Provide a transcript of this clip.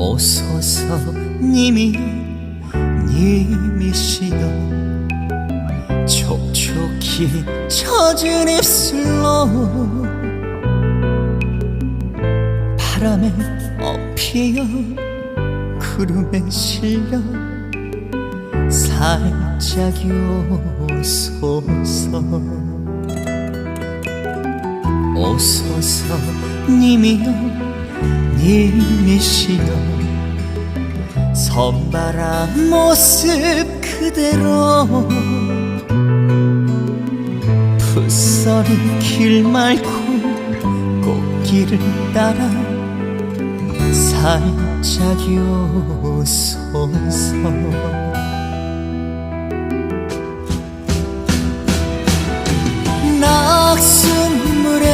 오소서 님이여 님이시여. 촉촉히 젖은 입술로. 바람에 엎이어 구름에 실려 살짝 요소서 오소서 님이여 님이시여 선바람 모습 그대로 풋서리 길 말고 꽃길을 따라 살짝 요소서. 낙순물에